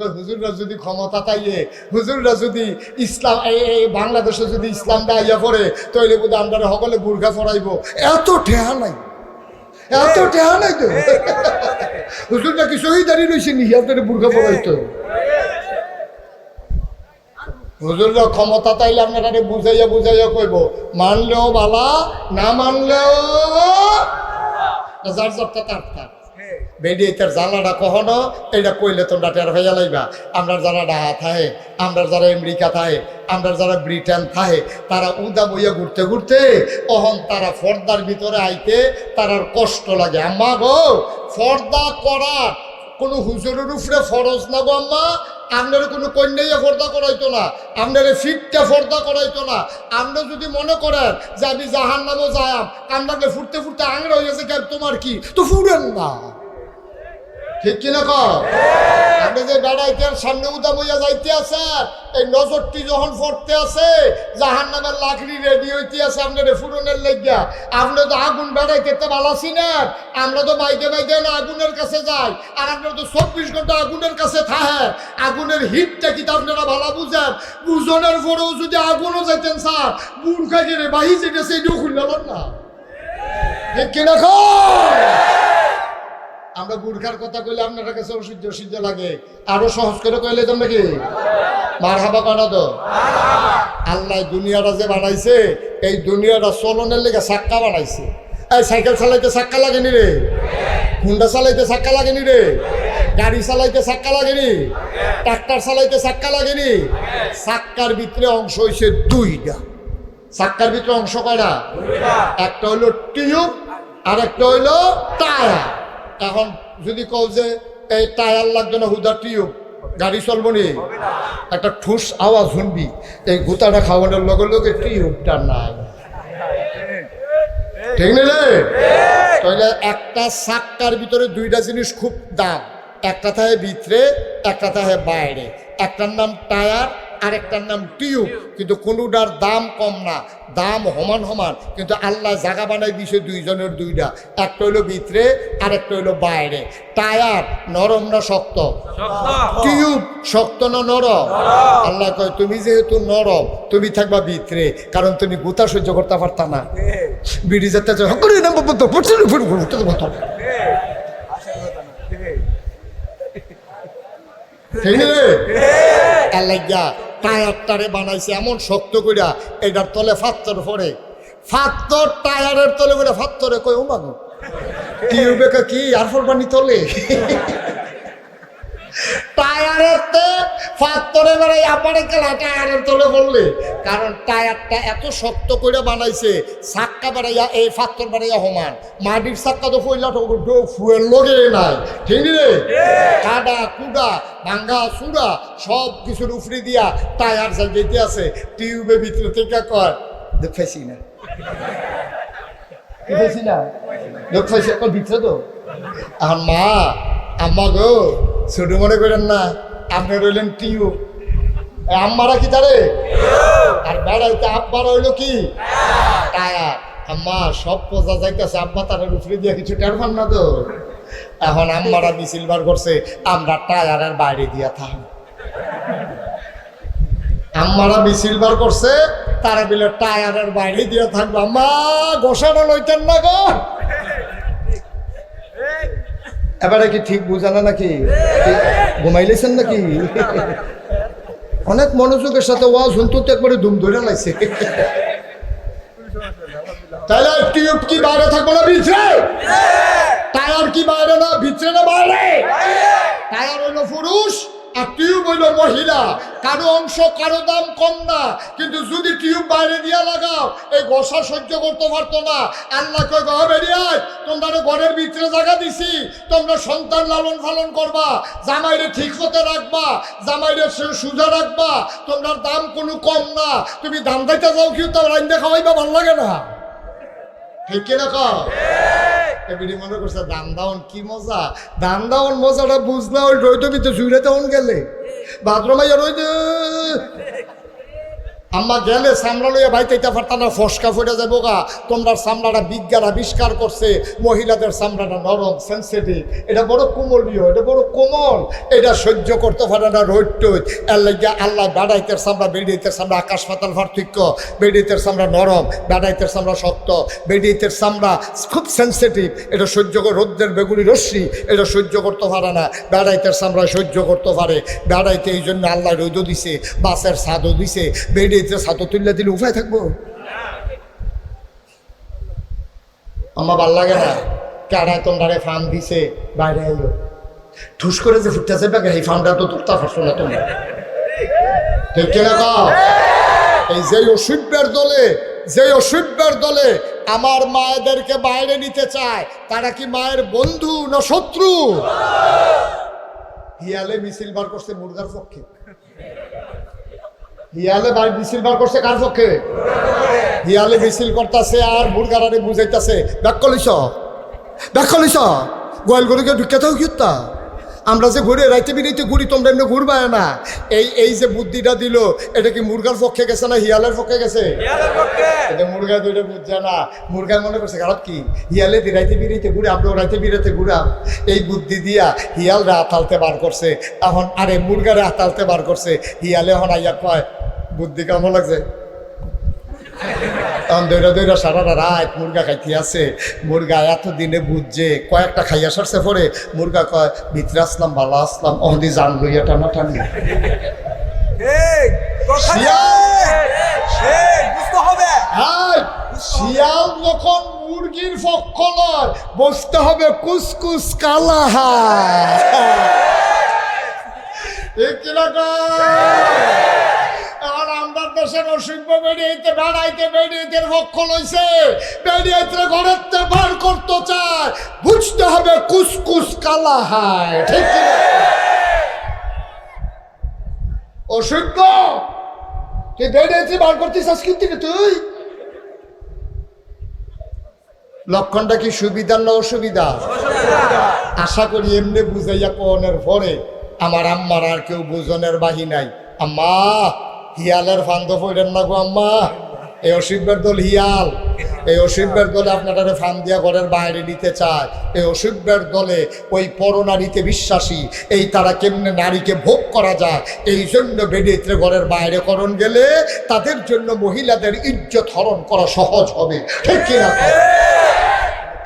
কই হুজুররা যদি ক্ষমতা তাইয়ে হুজুররা যদি ইসলাম বাংলাদেশে যদি ইসলামটা আইয়া পড়ে বোধ আমরা সকলে বুর্খা ফরাইব এত ঠেহা নাই। এত ঠেহা নাই তো। হুজুর নাকি শহীদারি রয়েছে নি? আপনার বুর্খা হুজুররা ক্ষমতা তাইলে আপনারা বুঝাইয়া বুঝাইয়া কইব মানলেও বালা না মানলেও যার যারটা তার তার। বেডি তার জ্বালাটা কখনো? এটা কইলে তোমরা টের হইয়া লাইবা। আমরা যারা ডাহা থাহে আমরা যারা আমেরিকা থাহে আমরা যারা ব্রিটেন থাহে, তারা উদা বইয়া ঘুরতে ঘুরতে অহন তারা ফর্দার ভিতরে আইতে তার আর কষ্ট লাগে। আম্মা গো, ফর্দা করা কোনো হুজুরের উপরে ফরজ না গো আম্মা? আপনার কোনো কন্যাইয়া ফর্দা করাইতো না। আপনার ফিটটা ফর্দা করাইতো না। আপনি যদি মনে করেন যে আমি জাহান নামও যায়াম আপনাকে ফুটতে ফুটতে আংরা হয়ে গেছে কেন? তোমার কি? তো ফুরেন না। ঠিক কিনা কর আপনি যে বেড়াইতে সামনে উদা বইয়া যাইতে আছেন এই নজরটি যখন পড়তে আছে জাহান নামের লাকড়ি রেডি হইতে আছে আপনার ফুরনের লেগিয়া। আপনি তো আগুন বেড়াইতে তো ভালাসি না? আমরা তো মাইকে মাইকে না আগুনের কাছে যাই, আর আপনার তো চব্বিশ ঘণ্টা আগুনের কাছে থাহে আগুনের হিটটা কি তা আপনারা ভালো বুঝেন? বুঝনের পরেও যদি আগুনও যাইতেন স্যার বুড়খা গেলে বাহি যেটা সেইটাও খুললাম না ঠিক কিনা আমরা বুর্খার কথা কইলে আপনার কাছে অসহ্য অসহ্য লাগে। আরও সহজ করে কইলে তো নাকি মার হাবা তো। আল্লাহ দুনিয়াটা যে বানাইছে, এই দুনিয়াটা চলনের লেগে চাক্কা বানাইছে। এই সাইকেল চালাইতে চাক্কা লাগেনি রে? হুন্ডা চালাইতে চাক্কা লাগেনি রে? গাড়ি চালাইতে চাক্কা লাগেনি? ট্রাক্টর চালাইতে চাক্কা লাগেনি? চাক্কার ভিতরে অংশ হয়েছে দুইটা। চাক্কার ভিতরে অংশ কয়টা? একটা হইল টিউব আর একটা হইল টায়ার এখন যদি কও যে, এই টায়ার লাগবে না, হুদা টিউব, গাড়ি চলবো নি? একটা ঠুস আওয়াজ শুনবি, এই গুতাটা খাওয়ানোর লগে লগে টিউবটা নাই। ঠিক নেই তাহলে একটা চাক্কার ভিতরে দুইটা জিনিস খুব দাম। একটা থাকে ভিতরে, একটা থাকে বাইরে। একটার নাম টায়ার আর একটার নাম টিউব কিন্তু কোনোটার দাম কম না দাম সমান সমান কিন্তু আল্লাহ জায়গা বানাই দিছে দুইজনের দুইটা একটা হইল ভিতরে আর একটা হইল বাইরে টায়ার নরম না শক্ত টিউব শক্ত না নরম আল্লাহ কয় তুমি যেহেতু নরম তুমি থাকবা ভিতরে কারণ তুমি গুতা সহ্য করতে পারতা না বিড়ি যেতে। ঠিক আল্লাহ টায়ারটারে বানাইছে এমন শক্ত কইরা এটার তলে ফাত্তর ফরে ফাত্তর টায়ারের তলে করে ফাত্তরে কই ও মাগো টিউবে কা কি আর বানি তলে? টায়ারের তে ফাত্তরে বেড়াই আপারে গেলা টায়ারের তলে পড়লে। কারণ টায়ারটা এত শক্ত করে বানাইছে চাক্কা বেড়াইয়া এই ফাত্তর বেড়াইয়া সমান মাটির চাক্কা তো তো ফুয়ের লগে নাই। ঠিক রে কাদা কুদা ভাঙ্গা চূড়া সব কিছুর উফরি দিয়া টায়ার যাই যেতে আছে। টিউবের ভিতরে থেকে কয় দেখাইছি না। দেখাইছি না। দেখাইছি এখন ভিতরে তো। আর মা আম্মা গো, ছোট মনে করেন না, আপনি রইলেন টিউ। আম্মারা কি তারে? আর বেড়াইতে আব্বার হইল কি? টায়ার আম্মা, সব পোজা যাইতেছে, আব্বা তার উপরে দিয়ে কিছু টের না তো? এখন আম্মারা মিছিল বার করছে, আমরা টায়ারের বাইরে দিয়া থাম। আম্মারা মিছিল করছে, তারা বিলে টায়ারের বাইরে দিয়ে থাকব। আম্মা গোসাটা লইতেন না গো? এবারে কি ঠিক বুঝানা নাকি? ঘুমাইলেছেন নাকি? অনেক মনোযোগের সাথে ওয়াজ শুনতো তো একবারে ধুম ধরে লাগছে তাহলে টিউব কি বাইরে থাকব না ভিতরে? টায়ার কি বাইরে না ভিতরে না বাইরে? টায়ার হইল পুরুষ। আর টিউব হইল মহিলা। কারও অংশ, কারও দাম কম না। কিন্তু যদি টিউব বাইরে দিয়া লাগাও, এই গোসা সহ্য করতে পারতো না। আল্লাহ কই গহ বেরিয়ায় তোমরা ঘরের ভিতরে জায়গা দিছি। তোমরা সন্তান লালন পালন করবা, জামাইরে ঠিক মতো রাখবা, জামাইরে সুজা রাখবা। তোমরা দাম কোনো কম না। তুমি দাম দাইতে যাও কি তো রাইন্দে খাওয়াইবা, ভালো লাগে না। ঠিক কিনা কর এমনি মনে করছে দান দাউন কি মজা? দান দাওন মজাটা বুঝলা ওই রইতে ভিতরে শুইরে তখন গেলে। বাথরুমে রইতে আম্মা গেলে সামলা লইয়া বাইতে পারতা না ফসকা ফুটে যাব গা। তোমরা সামলাটা বিজ্ঞান আবিষ্কার করছে, মহিলাদের সামলাটা নরম সেন্সিটিভ এটা বড় কোমলীয় এটা বড় কোমল। এটা সহ্য করতে পারে না রোদ টোদ এর আল্লাহ বেড়াইতের সামলা বেড়িয়েতের সামলা আকাশ পাতাল পার্থক্য। বেড়িয়েতের সামলা নরম, বেড়াইতের সামলা শক্ত। বেড়িয়েতের সামলা খুব সেন্সিটিভ এটা সহ্য রোদ্রের বেগুনি রশ্মি, এটা সহ্য করতে পারে না। বেড়াইতের সামলা সহ্য করতে পারে। বেড়াইতে এই জন্য আল্লাহ রোদও দিছে বাসের স্বাদও দিছে। সাদও তুললে দিলে থাকব? আমার ভালো লাগে না। দিছে, বাইরে ঠুস করে যে ফুটতেছে এই তো না তোমরা ঠিক কিনা? এই যে অসভ্যের দলে যে অসভ্যের দলে আমার মায়েদেরকে বাইরে নিতে চায়, তারা কি মায়ের বন্ধু না শত্রু? হিয়ালে মিছিল বার করছে মুরগার পক্ষে। হিয়ালে মিছিল বার করছে কার পক্ষে? হিয়ালে মিছিল করতেছে আর মুরগারারে বুঝাইতেছে। ব্যাক কলিস ব্যাক কলিস গোয়াল গরুকে ঢুকে থাকো কিত্তা আমরা যে ঘুরে রাইতে বিরাইতে ঘুরি তোমরা এমনি ঘুরবা না। এই এই যে বুদ্ধিটা দিল এটা কি মুরগার পক্ষে গেছে না হিয়ালের পক্ষে গেছে? এটা মুরগা দুইটা বুঝছে না। মুরগা মনে করছে খারাপ কি? হিয়ালে দি রাইতে বিরাইতে ঘুরে আমরা রাইতে বিরাইতে ঘুরাম। এই বুদ্ধি দিয়া হিয়ালরা আতালতে বার করছে। এখন আরে মুরগারে আতালতে বার করছে। হিয়ালে এখন আইয়া কয় বুদ্ধি কেমন লাগছে? তখন দৈরা দৈরা সারা রাত মুরগা খাইতে আছে। মুরগা এত দিনে বুঝছে কয়েকটা খাইয়া সরছে পরে মুরগা কয় ভিতরে আসলাম ভালো আসলাম অহদি জান লইয়া টানা টানি। শিয়াল! যখন মুরগির পক্ষ নয় বসতে হবে কুসকুস কালা ঠিক কিনা অসভ্য বেরিয়েতে পক্ষ লইছে। বেরিয়েতে বার করতে চায়। বুঝতে হবে কুসকুস কালা হায়, ঠিক তুই বেরিয়েছি বার তুই? লক্ষণটা কি সুবিধা না অসুবিধা? আশা করি এমনি বুঝাইয়া কোনের পরে আমার আম্মার আর কেউ বুঝনের বাহি নাই। আম্মা! হিয়ালের ফান্দ পড়েন না গো আম্মা। এই অসিব্যের দল হিয়াল। এই অসিব্যের দলে আপনারা ফান দিয়া ঘরের বাইরে নিতে চায়। এই অসিব্যের দলে ওই পরনারীতে বিশ্বাসী। এই তারা কেমনে নারীকে ভোগ করা যায়? এই জন্য বেডিত্রে ঘরের বাইরে করণ গেলে তাদের জন্য মহিলাদের ইজ্জত হরণ করা সহজ হবে। ঠিক কিনা?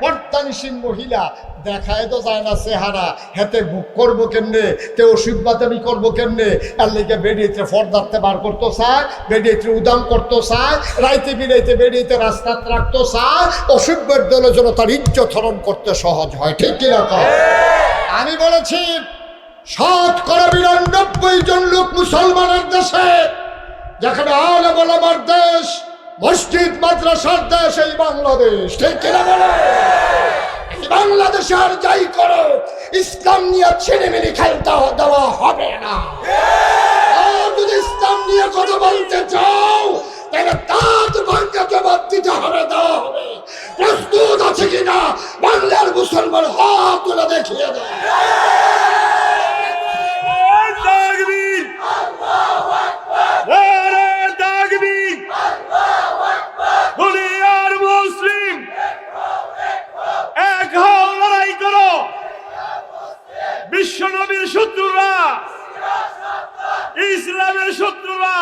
পর্দানিসীন মহিলা, দেখায় তো যায় না চেহারা। হেতে বুক করব কেমনে? তে অসুবিধাতামি করব কেমনে? আর লেগে বেরিয়েতে ফর্দাতে বার করতো চায় বেরিয়েতে উদাম করতো চায় রাইতে বিরাইতে বেরিয়েতে রাস্তা রাখতো চায় অসভ্যের দলের জন্য তার ইজ্জত হরণ করতে সহজ হয়। ঠিক কিনা আমি বলেছি শতকরা বিরানব্বই জন লোক মুসলমানের দেশে, যেখানে আলে বলামার দেশ মসজিদ, মাদ্রাসার দেশ এই বাংলাদেশ। ঠিক কিনা বলে? বাংলাদেশে আর যাই করো, ইসলাম নিয়ে ছেলেমেলি খেলতে দেওয়া হবে না। যদি ইসলাম নিয়ে কথা বলতে চাও, তাহলে তাঁত ভাঙ্গে জবাব দিতে হবে দেওয়া হবে প্রস্তুত আছে কিনা? বাংলার মুসলমান হাত তুলে দেখিয়ে দেয় তাকবীর নারে তাকবীর দুনিয়ার মুসলিম এক হও লড়াই করো বিশ্ব নবীর শত্রুরা ইসলামের শত্রুরা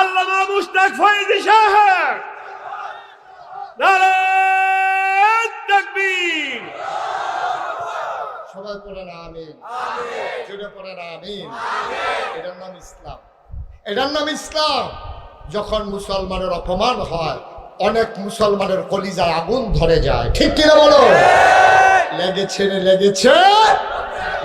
আল্লামা মুস্তাক ফয়েজি সাহেব নারে তাকবীর সবাই পড়ে না আমিন জুড়ে পড়ে না আমিন এটার নাম ইসলাম এটার নাম ইসলাম। যখন মুসলমানের অপমান হয় অনেক মুসলমানের কলিজায় আগুন ধরে যায়। ঠিক কিনা বলো? লেগেছে রে লেগেছে।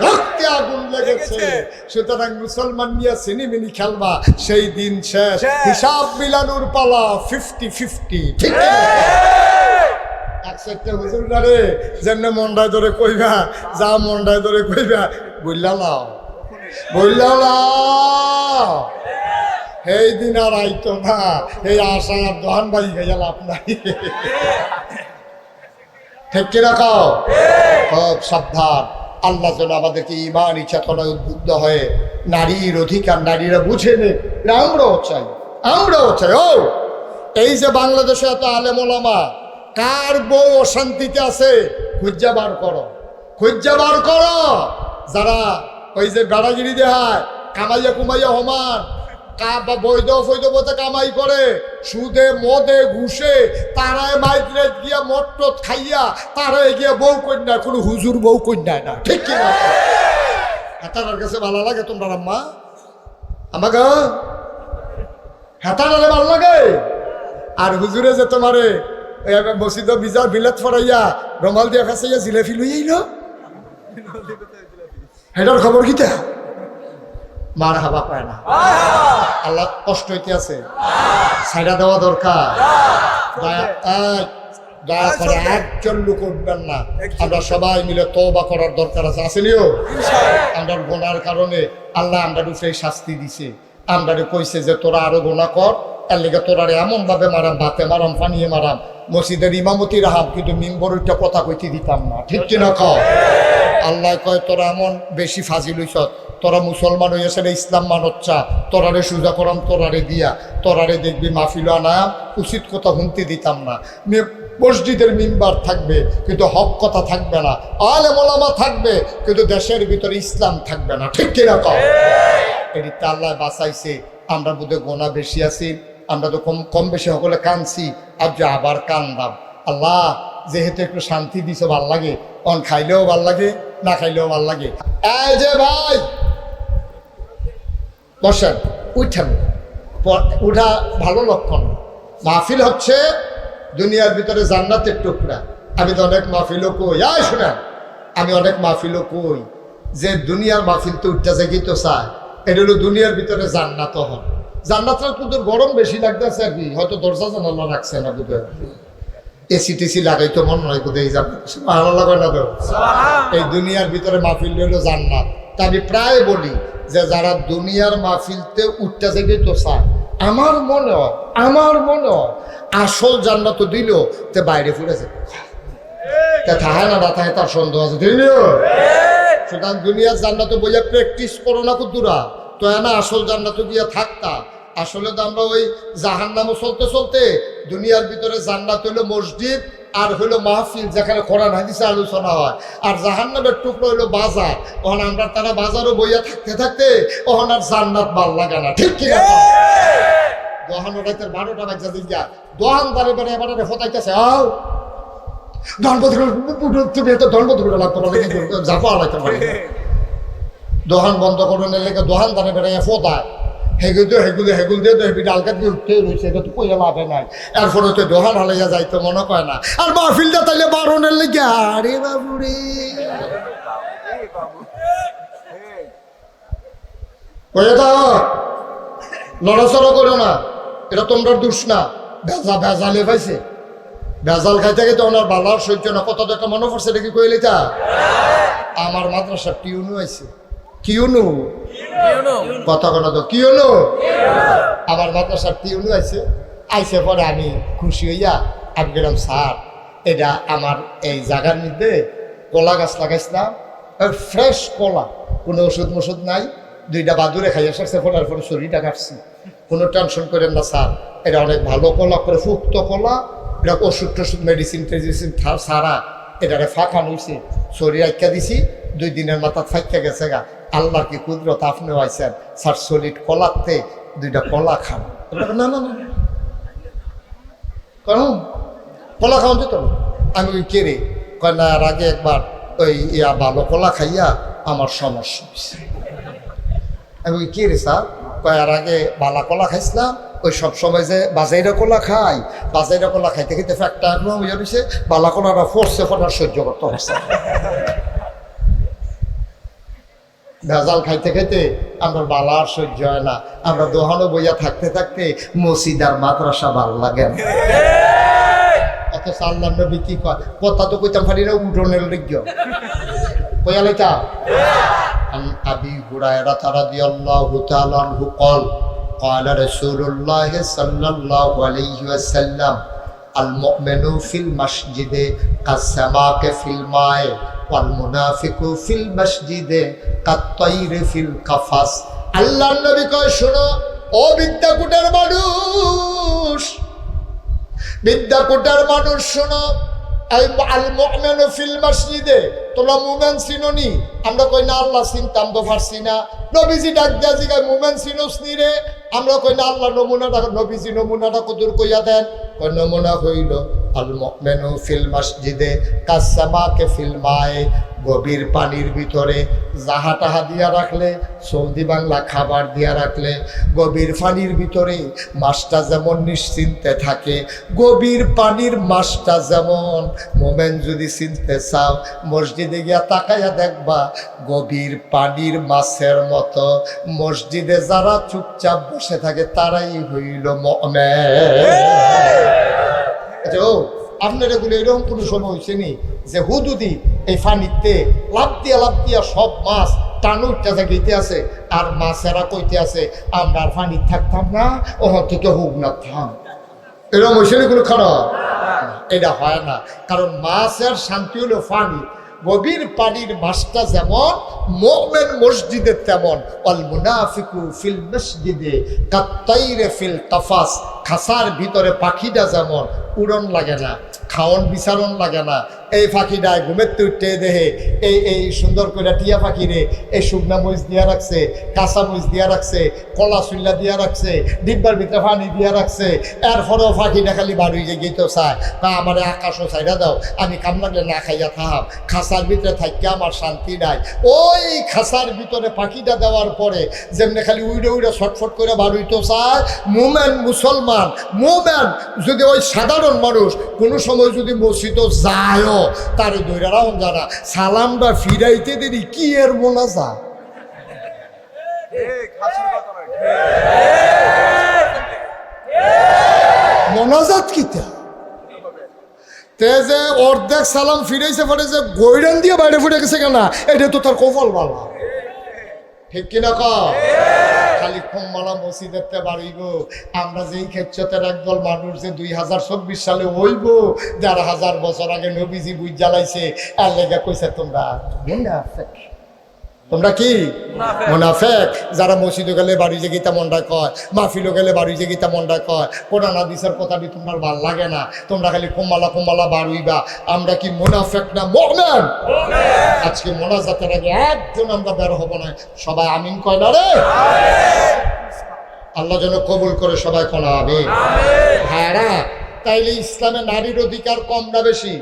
রক্তে আগুন লেগেছে। সুতরাং মুসলমান নিয়ে সিনেমিনি খেলবা। সেই দিন শেষ। হিসাব মিলানোর পালা ফিফটি ফিফটি ঠিক এক সাইডটা হুজুর রে যেমনে মন্ডায় ধরে কইবা যা মন্ডায় ধরে কইবা বললা লাও। বললা লাও। এই দিন আর আইতো না এই আশা আর দহান বাড়ি গেল আপনার ঠিক কিনা কাও? খুব সাবধান। আল্লাহ যেন আমাদেরকে ইমান, চেতনায় উদ্বুদ্ধ হয়ে নারীর অধিকার, নারীরা বুঝে নে। আমরাও চাই আমরাও চাই। ও, এই যে বাংলাদেশে এত আলেমোলামা কার বউ অশান্তিতে আছে? খুঁজা বার করো, খুঁজা বার করো। যারা ওই যে বেড়াগিরি দেহায় কামাইয়া কুমাইয়া হমান বৈধ ফৈধ পথে কামাই করে। সুদে, মদে, ঘুষে, তারায় মাইগ্রেট গিয়া মট্টত খাইয়া, তারায় গিয়া বউ কন্যা কোনো হুজুর বউ কন্যা না। ঠিক কিনা হেতার কাছে ভালো লাগে তোমরা, আম্মা? আমাকে হেতারে ভালো লাগে? আর হুজুরে যে তোমারে মসজিদ বিজার বিলাত ফরাইয়া, রমাল দিয়া ফেসাইয়া জিলেফি লইয়াইল? হেটার খবর কিতা মার হাবা পায় না। আল্লাহ কষ্ট হইতে আছে। সাইডা দেওয়া দরকার। দয়া করে একজন লোক উঠবেন না। আমরা সবাই মিলে তওবা করার দরকার আছে। আসেনিও আমরা গোনার কারণে আল্লাহ আমরা সেই শাস্তি দিছে। আমরা কইছে যে, তোরা আরও গোনা কর। এর লেগে তোরা এমন ভাবে মারাম, ভাতে মারাম, পানিয়ে মারাম। মসজিদের ইমামতি রাহাম কিন্তু মিম্বরটা কথা কইতে দিতাম না। ঠিক কিনা কও? আল্লাহ কয়, তোরা এমন বেশি ফাজিল হইছ তোরা মুসলমান হইয়াছে রে ইসলাম মানচ্ছা তোরারে সুজা করাম তোরারে দিয়া। তোরারে দেখবি মাহফিল আনা উচিত কথা শুনতে দিতাম না। মসজিদের মিম্বার থাকবে কিন্তু হক কথা থাকবে না। আলে মোলামা থাকবে কিন্তু দেশের ভিতরে ইসলাম থাকবে না। ঠিক কিনা এটি আল্লাহ বাঁচাইছে। আমরা বোধহয় গোনা বেশি আছি আমরা তো কম কম বেশি সকলে কানছি আর যে আবার কান্দাম। আল্লাহ যেহেতু একটু শান্তি দিছে ভালো লাগে। অন খাইলেও ভালো লাগে। না খাইলেও ভালো লাগে। এই যে ভাই, বসেন, উঠেন। উঠা ভালো লক্ষণ। মাহফিল হচ্ছে দুনিয়ার ভিতরে জান্নাতের টুকরা। আমি তো অনেক মাহফিলও কই। আয় শোনেন, আমি অনেক মাহফিলও কই। যে দুনিয়ার মাহফিল তো উঠতে যাই তো চায়। এটা হলো দুনিয়ার ভিতরে জান্নাত হন জান্নাতটা কিন্তু গরম বেশি লাগতেছে আর কি। হয়তো দরজা জানালা রাখছে না বোধ এসি টেসি মনে হয় বোধ এই ভালো লাগে না তো এই দুনিয়ার ভিতরে মাহফিল হলো জান্নাত। তা আমি প্রায় বলি যে যারা দুনিয়ার মাহফিলতে উঠতে যাবে তো চায় আমার মনে হয় আমার মনে হয় আসল জান্নাত দিল তে বাইরে ফুটেছে তা থাহে না থাহে তার সন্দেহ আছে না? সুতরাং দুনিয়ার জান্নাত বইয়া প্র্যাকটিস করো না কুতুরা তো না আসল জান্নাত গিয়া থাকতা আসলে তো আমরা ওই জাহান নামও চলতে চলতে দুনিয়ার ভিতরে জান্নাত হইল মসজিদ আর হইল মাহফিল যেখানে কোরআন হাদিসে আলোচনা হয়। আর জাহান নামের টুকরো হইল বাজার। ওখানে আমরা তারা বাজারও বইয়া থাকতে থাকতে ওখানে আর জান্নাত ভালো লাগে না। ঠিক কি দোহান রাতের বারোটা বাচ্চা দিন যা দোহান দাঁড়ে বেড়ে এবারে ফতাইতেছে আও! ধনপতি তুমি এত ধনপতি করে লাগতো জাপা লাগতে পারে দোহান বন্ধ করে নিলে দোহান দানে বেড়াইয়া ফোদায় হেগুল তো হেগুল দিয়ে তো হেবি ডালকা দিয়ে উঠতে রয়েছে এটা তো কইয়া লাভে নাই। এরপরে তো দোহান হালাইয়া যাইতো মনে কয় না। আর মাহফিলটা তাইলে বারণের লেগে আরে বাবুরে কয়ে দাও নড়াচড়া করো না, এটা তোমরা দুষ না। ভেজা ভেজালে পাইছে। ভেজাল খাইতে খাইতে ওনার বালার সহ্য না। কত একটা মনে পড়ছে এটা কি কইলি তা আমার মাদ্রাসার টিউনু আইছে কিউনু কথা তো কিউনু আমার মাদ্রাসার টিউনু আইছে। আইসে আইসে পরে আমি খুশি হইয়া আমি গেলাম, স্যার, এটা আমার এই জায়গার মধ্যে কলা গাছ লাগাইছিলাম। ফ্রেশ কলা, কোনো ওষুধ মষুধ নাই। দুইটা বাদুরে খাইয়া সারছে ফলার পরে শরীরটা কাটছি কোনো টেনশন করেন না, স্যার। এটা অনেক ভালো কলা করে ফুক্ত কলা। এটা ওষুধ টষুধ মেডিসিন টেডিসিন সারা এটারে ফাঁকা নইছে শরীর আইকা দিছি, দুই দিনের মাথা ফাইকা গেছে গা। আল্লাহর কি কুদরত আপনি আইছেন স্যার সলিড কলাতে দুইটা কলা খান। না না না কলা খাওয়ান যেত না আমি ওই কেড়ে, কয়, না, আর আগে একবার ওই ইয়া ভালো কলা খাইয়া আমার সমস্যা হয়েছে আমি ওই কে রে স্যার, কয়, আর আগে বালা কলা খাইছিলাম, ওই সব সময় যে বাজাইরা কলা খাই বাজাইরা কলা খাইতে একদম ইয়ে হয়েছে বালা কলাটা ফোর্সে ফোটার সহ্য করতে হচ্ছে ভেজাল খাইতে খাইতে আমরা বালা আর সহ্য হয় না আমরা দোহানো বইয়া থাকতে থাকতে মসজিদ আর মাদ্রাসা ভাল লাগে না অথচ আল্লাহ নবী কি কয় কথা তো কইতাম পারি না উঠোনের লিজ্ঞ কইয়া লাইতা عن أبي هريرة رضي الله تعالى عنه قال قال رسول الله صلى الله عليه وسلم আল মুমিনু ফিল মসজিদে কাসামাকে ফিল মায় ওয়াল মুনাফিকু ফিল মসজিদে কাত্তাইরে ফিল কাফাস। আল্লাহর নবী কয়, শোনো, ও বিদ্যাকুটার মানুষ বিদ্যাকুটার মানুষ শোনো ফিল মসজিদে তোমরা মুমেন চিনোনি আমরা কই, না, আল্লাহ চিনতাম তো পারছি না। নবীজি ডাক দিয়া জিগায়, মুমেন চিনোস রে? আমরা কই, না, আল্লাহ নমুনাটা, নবীজি নমুনাটা কদূর কইয়া দেন। নমুনা হইল। আল ফিল মসজিদে কাসামাকে ফিল মায়ে, গভীর পানির ভিতরে জাহা টাহা দিয়া রাখলে, সৌদি বাংলা খাবার দিয়া রাখলে, গভীর পানির ভিতরে মাছটা যেমন নিশ্চিন্তে থাকে, গভীর পানির মাছটা যেমন, মোমেন যদি চিনতে চাও, মসজিদে গিয়া তাকাইয়া দেখবা, গভীর পানির মাছের মতো, মসজিদে যারা চুপচাপ বসে থাকে, তারাই হইল মোমেন। ও আপনার এগুলো এরকম কোনো সময় হয়েছে নি যে হুদুদি এই ফানিতে লাভ দিয়া লাভ দিয়া সব মাছ টানু উঠতে আছে আর মাছেরা কইতে আছে আমরা আর ফানি থাকতাম না ওখান থেকে হুক না থাম। এরকম হয়েছে কোনো খারাপ? এটা হয় না। কারণ মাছের শান্তি হলো ফানি। গভীর পানির মাছটা যেমন, মোমেন মসজিদের তেমন। অল মুনাফিকু ফিল মসজিদে, কাত্তাইরে ফিল কাফাস। খাসার ভিতরে পাখিটা যেমন, উড়ন লাগে না খাওয়ন বিচারণ লাগে না এই পাখিটায় ঘুমের উঠতে দেহে এই এই সুন্দর করে টিয়া পাখি রে। এই শুকনা মরিচ দিয়া রাখছে, কাঁচা মরিচ দিয়া রাখছে, কলা চুল্লা দিয়া রাখছে, ডিব্বার ভিতরে পানি দিয়া রাখছে। এরপরেও পাখিটা খালি বাড়ি গিয়ে তো চায়। তা আমার আকাশও চাইরা দাও, আমি কাম না খাইয়া থাম। খাসার ভিতরে থাকিয়া আমার শান্তি নাই। ওই খাসার ভিতরে পাখিটা দেওয়ার পরে যেমনি খালি উইড়ে উইড়ে ছটফট করে বাড়িতে চায়, মোমেন মুসলমান, মোমেন যদি ওই সাধারণ মানুষ কোনো সময় যদি মসজিদও যায়ও তারে দৈরা রাউন জানা, সালামটা ফিরাইতে দেরি, কি এর মোনা যা মনাজাত কিতা? তে যে অর্ধেক সালাম ফিরাইছে পরে যে গৈরান দিয়ে বাইরে ফুটে গেছে কেনা, এটা তো তার কপাল বালা। ঠিক কিনা ক খালি খোমমালা মসজিদেরতে বাড়িব আমরা যেই ক্ষেত্রতের একদল মানুষ যে দুই হাজার চব্বিশ সালে হইব, দেড় হাজার বছর আগে নবীজি বুঝ জ্বালাইছে আর লেগে কইছে তোমরা। তোমরা কি? মুনাফেক। যারা মসজিদে গেলে বাড়ি যে গীতা মন্ডায় কয় মাহফিলও গেলে বাড়ি যে গীতা মন্ডায় কয়, কোরআন হাদিসের কথাটি তোমার ভালো লাগে না। তোমরা খালি কুম্বালা কুম্বালা বাড়ুইবা আমরা কি মুনাফেক না মোহমেন আজকে মোনাজাতের আগে একজন আমরা বের হব না। সবাই আমিন কয় না রে? আল্লাহ যেন কবুল করে সবাই কনা হবে হ্যাঁ তাইলে ইসলামে নারীর অধিকার কম না বেশি?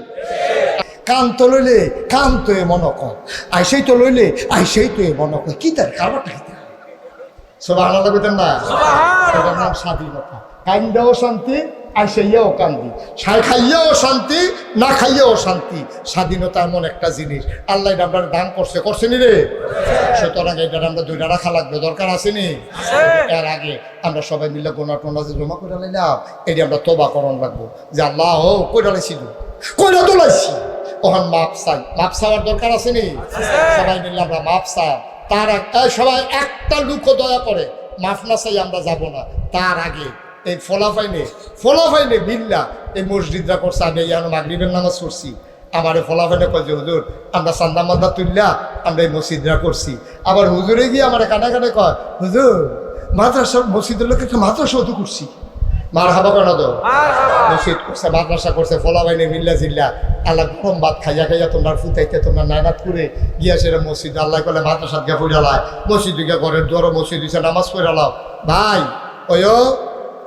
কান তো লইলে কান তো এ মন কম আইসেই তো লইলে আইসেই তো এ মন কম কি তার কি তার? সবাই আলাদা পেতেন না এটার নাম স্বাধীনতা। কান্দাও শান্তি আইসাইয়াও কান্দি। সাই খাইয়াও শান্তি না খাইয়াও শান্তি। স্বাধীনতা এমন একটা জিনিস। আল্লাহ এটা আমরা দান করছে করছে নি রে? সুতরাং এটা আমরা দুইটা রাখা লাগবে দরকার আসেনি এর আগে আমরা সবাই মিলে গোনা টোনা জমা করে লাইলাম এটি আমরা তোবা করণ লাগবো। যে আল্লাহ ও কইরা লাইছি কইরা তো লাইছি? ওখান মাপ চাই। মাপ চাওয়ার দরকার আসেনি সবাই মিলে আমরা মাপ চাই। তার এই সবাই একটা লুকও দয়া করে মাফ না চাই আমরা যাব না। তার আগে এই ফলাফাইনে ফলাফাইনে বিল্লা এই মসজিদরা করছে, আমি এখন মাগরিবের নামাজ করছি আমার ফলাফাইনে কয় যে, হুজুর, আমরা চান্দা মান্দা তুললা আমরা এই মসজিদরা করছি। আবার হুজুরে গিয়ে আমার কানে কানে কয়, হুজুর মাদ্রাসা মসজিদের লোক একটা মাদ্রাসা করছি। মার হাবা কেন তো। মসজিদ করছে মাদ্রাসা করছে ফলাবাইনে মিল্লা জিল্লা। আল্লাহ গরম ভাত খাইয়া খাইয়া তোমরা ফুটাইতে তোমরা নানাত করে গিয়া সেটা মসজিদ আল্লাহ কলে মাদ্রাসাত গিয়া মসজিদ গিয়া ঘরের দুয়ারও মসজিদ দিছে নামাজ পড়ালাও ভাই ওয়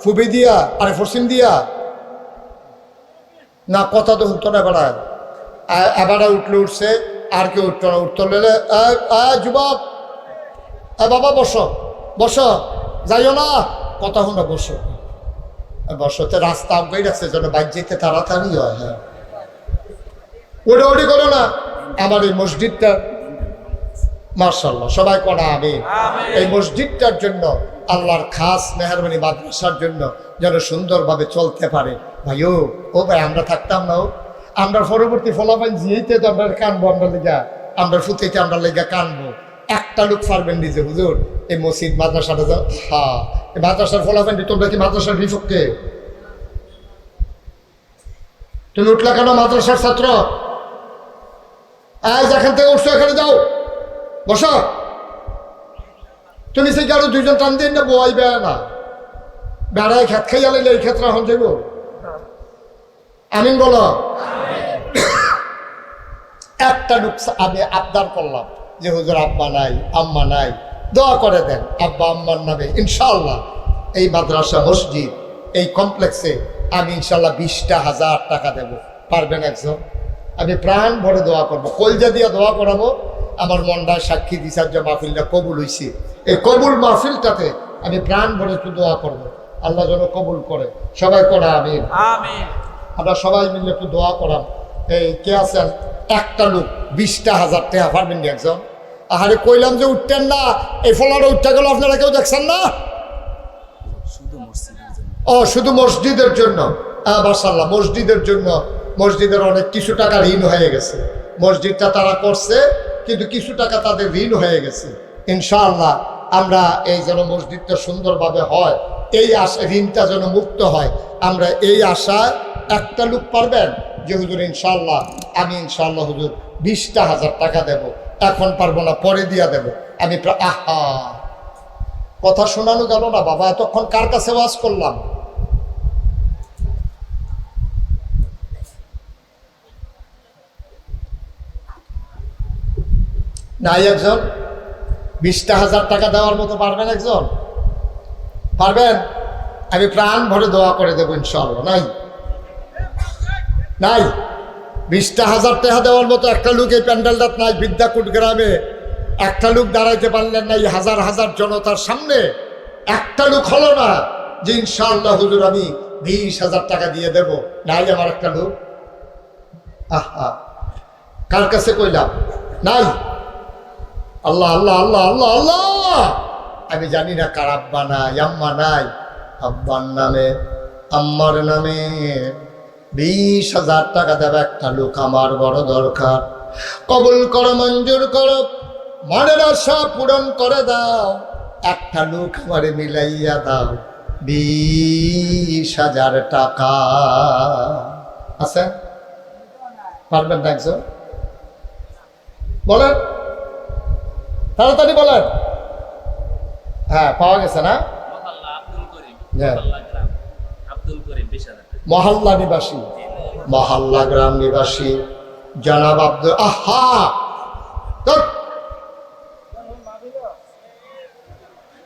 ফুবি দিয়া আরে দিয়া। না কথা তো উঠতো না বেড়ায় এবারে উঠলে উঠছে আর কেউ উঠতো না। উঠতো যুবক এ বাবা বসো বসো যাইও না। কথা শোনো বসো। বসতে রাস্তা আগে রাখছে যেন বাইক যেতে তাড়াতাড়ি হয় হ্যাঁ। ওটা ওটি করো না আমার এই মসজিদটা মার্শাল্লাহ সবাই করা আমি এই মসজিদটার জন্য আল্লাহর খাস মেহরবানি মাদ্রাসার জন্য যেন সুন্দরভাবে চলতে পারে। ভাই ও ও ভাই আমরা থাকতাম না ও। আমরা পরবর্তী ফলাফল জিয়েতে তো আমরা কানবো আমরা লেগা আমরা ফুতেতে আমরা লেগা কানবো। একটা লোক পারবেন নিজে হুজুর। এই মসজিদ মাদ্রাসাটা যা হ্যাঁ এই মাদ্রাসার ফলাফল তোমরা কি মাদ্রাসার বিপক্ষে? তুমি উঠলা কেন মাদ্রাসার ছাত্র? আজ এখান থেকে উঠছো এখানে যাও। বস। তুমি সেই আরও দুইজন টান দিন না বই বেড়া না? বেড়ায় খেত খাই আলাইলে এই ক্ষেত্রে এখন যাইব? আমিন বলো। একটা লুকসা আমি আবদার করলাম। যে হুজুর আব্বা নাই আম্মা নাই দোয়া করে দেন আব্বা আম্মার নামে ইনশাল্লাহ এই মাদ্রাসা মসজিদ এই কমপ্লেক্সে আমি ইনশাল্লাহ বিশটা হাজার টাকা দেব। পারবেন একজন? আমি প্রাণ ভরে দোয়া করব। কলজা দিয়ে দোয়া করাবো। আমার মনটা সাক্ষী দিশার যে মাহফিলটা কবুল হয়েছে এই কবুল মাহফিলটাতে আমি প্রাণ ভরে একটু দোয়া করব। আল্লাহ যেন কবুল করে। সবাই করা আমি আমরা সবাই মিলে একটু দোয়া করাম। এই কে আছেন একটা লোক বিশটা হাজার টাকা পারবেন একজন? আহারে কইলাম যে উঠতেন না। এই ফলাটা উঠতে গেল আপনারা কেউ দেখছেন না? শুধু মসজিদের জন্য। ও শুধু মসজিদের জন্য। মার্শাল্লাহ মসজিদের জন্য। মসজিদের অনেক কিছু টাকা ঋণ হয়ে গেছে। মসজিদটা তারা করছে কিন্তু কিছু টাকা তাদের ঋণ হয়ে গেছে। ইনশাআল্লাহ আমরা এই যেন মসজিদটা সুন্দরভাবে হয়, এই আশা, ঋণটা যেন মুক্ত হয়, আমরা এই আশা একটা লোক পারবেন যে, হুজুর ইনশাল্লাহ আমি ইনশাল্লাহ হুজুর, বিশটা হাজার টাকা দেব, এখন পারব না, পরে দিয়া দেব। আমি আহা! কথা শোনানো গেল না, বাবা, এতক্ষণ কার কাছে ওয়াজ করলাম? নাই একজন? বিশটা হাজার টাকা দেওয়ার মতো পারবেন একজন? পারবেন? আমি প্রাণ ভরে দোয়া করে দেবো ইনশাল্লাহ নাই? নাই? বিশটা হাজার টাকা দেওয়ার মতো একটা লোক এই প্যান্ডেলটাত নাই, বিদ্যাকুট গ্রামে। একটা লোক দাঁড়াইতে পারলেন না, এই হাজার হাজার জনতার সামনে। একটা লোক হলো না যে ইনশাআল্লাহ হুজুর আমি বিশ হাজার টাকা দিয়ে দেব। নাই আমার একটা লোক? আহা! কার কাছে কইলাম? নাই? আল্লাহ আল্লাহ আল্লাহ আল্লাহ আল্লাহ। আমি জানি না কার আব্বা নাই, আম্মা নাই। আব্বার নামে, আম্মার নামে বিশ হাজার টাকা দেবে একটা লোক, আমার বড় দরকার। কবুল করো, মঞ্জুর করো, মনের আশা পূরণ করে দাও। একটা লোক আমারে মিলাইয়া দাও, বিশ হাজার টাকা। আছে? পারবেন না একজন? বলেন। তাড়াতাড়ি বলেন। হ্যাঁ পাওয়া গেছে না? মহল্লা হ্যাঁ। নিবাসী। মহাল্লা গ্রাম নিবাসী। জনাব আব্দুল আহা।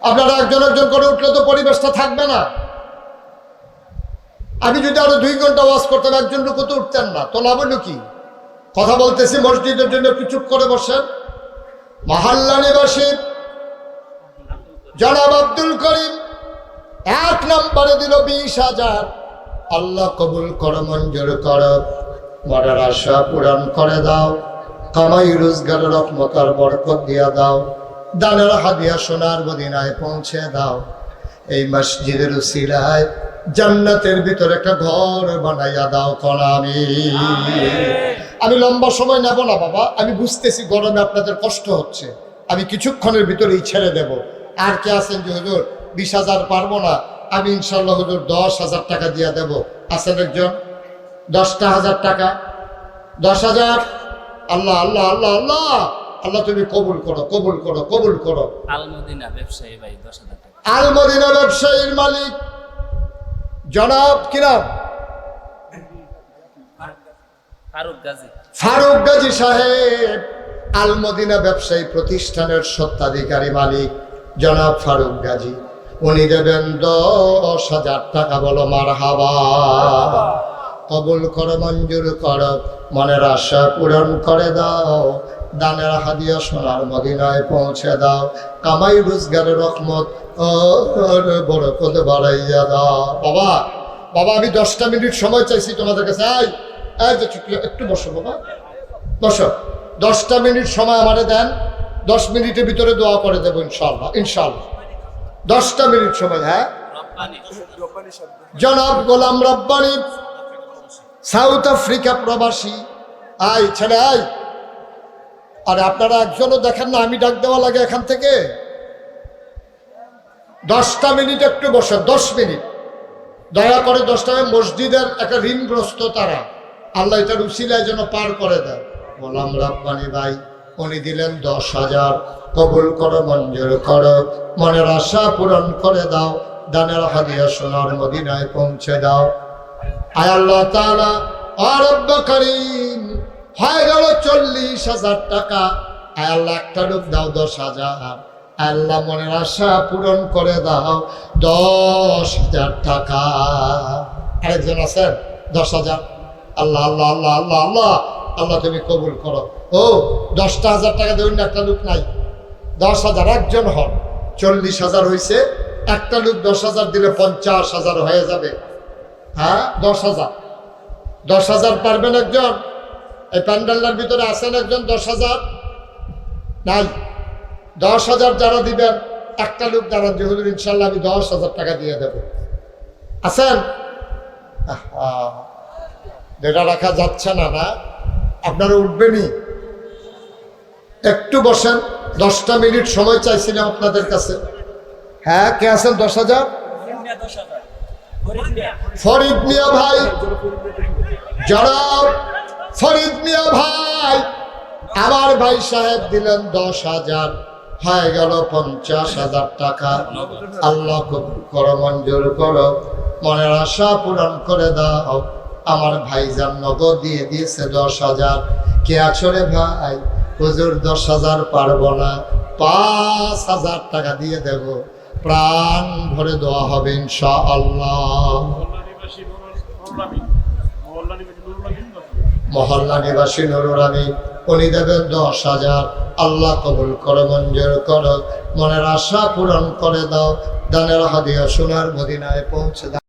আপনারা একজন একজন করে উঠলে তো পরিবেশটা থাকবে না। আমি যদি আরও দুই ঘণ্টা ওয়াজ করতাম একজন লোক তো উঠতেন না। তো লাভ হলো কি? কথা বলতেছি মসজিদের জন্য একটু চুপ করে বসেন। মহল্লা নিবাসী জনাব আব্দুল করিম এক নম্বরে দিল বিশ হাজার। আল্লাহ কবুল কর, মঞ্জুর কর। মরার আশা পূরণ করে দাও। কামাই, রোজগার রকমতার বরকত দিয়া দাও। দানের হাদিয়া সোনার মদিনায় পৌঁছে দাও। এই মসজিদের উসিলায় জান্নাতের ভিতরে একটা ঘর বানাইয়া দাও কনামি আমি লম্বা সময় নেব না বাবা। আমি বুঝতেছি গরমে আপনাদের কষ্ট হচ্ছে। আমি কিছুক্ষণের ভিতরেই ছেড়ে দেব। আর কে আছেন যে হুজুর? বিশ হাজার পারব না। আমি ইনশাল্লাহ হুজুর দশ হাজার টাকা দিয়ে দেব। আছেন একজন? দশটা হাজার টাকা? দশ হাজার? আল্লাহ আল্লাহ আল্লাহ আল্লাহ! আল্লাহ তুমি কবুল করো কবুল করো কবুল করো। আলমদিনা ব্যবসায়ী ভাই দশ হাজার টাকা। আল মদিনা ব্যবসায়ীর মালিক। জনাব কিরাম। ফারুক গাজী। সাহেব আল মদিনা ব্যবসায়ী প্রতিষ্ঠানের সত্ত্বাধিকারী মালিক, জনাব ফারুক গাজী। উনি দেবেন দশ হাজার টাকা, বলো মার হাবা কবুল করো, মঞ্জুর করো, মনের আশা পূরণ করে দাও। দানের হাদিয়া সোনার মদিনায় পৌঁছে দাও। কামাই রোজগারের রহমত ওর বরকত বাড়াইয়া দাও। বাবা বাবা, আমি দশটা মিনিট সময় চাইছি তোমাদের কাছে এই যে একটু বসো বাবা। বসো। দশটা মিনিট সময় আমারে দেন। দশ মিনিটের ভিতরে দোয়া করে দেবো ইনশাল্লাহ ইনশাল্লাহ দশটা মিনিট সময় হ্যাঁ? জনাব গোলাম রব্বানি সাউথ আফ্রিকা প্রবাসী। আই ছেলে আই আর আপনারা একজনও দেখেন না আমি ডাক দেওয়া লাগে এখান থেকে। দশটা মিনিট একটু বসে দশ মিনিট। দয়া করে দশটা মিনিট মসজিদের একটা ঋণগ্রস্ত তারা। আল্লাহ এটার উসিলায় যেন পার করে দেয়। গোলাম রাব্বানি ভাই, উনি দিলেন দশ হাজার। কবুল করো, মঞ্জুর করো। মনের আশা পূরণ করে দাও। দানের হাদিয়া সোনার মদিনায় পৌঁছে দাও। আয় আল্লাহ তাআলা অরব্য করিম, হয়ে গেল চল্লিশ হাজার টাকা। আয় আল্লাহ, একটা লোক দাও দশ হাজার। আল্লাহ, মনের আশা পূরণ করে দাও। দশ হাজার টাকা। আরেকজন আছেন? দশ হাজার। আল্লাহ আল্লাহ আল্লাহ আল্লাহ আল্লাহ আল্লাহ তুমি কবুল করো। ও দশটা হাজার টাকা দেবেন অন্য একটা লোক নাই। দশ হাজার একজন হন। চল্লিশ হাজার হয়েছে একটা লোক দশ হাজার দিলে পঞ্চাশ হাজার হয়ে যাবে। হ্যাঁ দশ হাজার। দশ হাজার পারবেন একজন? এই প্যান্ডেলটার ভিতরে আছেন একজন দশ হাজার? নাই। দশ হাজার যারা দিবেন একটা লোক দাঁড়ান যে হুজুর ইনশাল্লাহ আমি দশ হাজার টাকা দিয়ে দেব। আছেন? আহা, যেটা রাখা যাচ্ছে না না? আপনারা উঠবেনই। একটু বসেন, দশটা মিনিট সময় চাইছিলাম আপনাদের কাছে। হ্যাঁ কে আছেন? দশ হাজার? ফরিদ মিয়া ভাই। জনাব ফরিদ মিয়া ভাই, আমার ভাই সাহেব দিলেন দশ হাজার। হয়ে গেল পঞ্চাশ হাজার টাকা। আল্লাহ করো, মঞ্জুর করো। মনের আশা পূরণ করে দাও। আমার ভাইজান নগদ দিয়ে দিয়েছে দশ হাজার। কে আছো রে ভাই? হুজুর, দশ হাজার পারব না। পাঁচ হাজার টাকা দিয়ে দেব। প্রাণ ভরে দেওয়া হবে ইনশা আল্লাহ মহল্লা নিবাসী নুরুর আমি উনি দেবেন দশ হাজার। আল্লাহ কবুল করো, মঞ্জুর করো। মনের আশা পূরণ করে দাও। দানের হাদিয়া সোনার মদিনায় পৌঁছে দাও।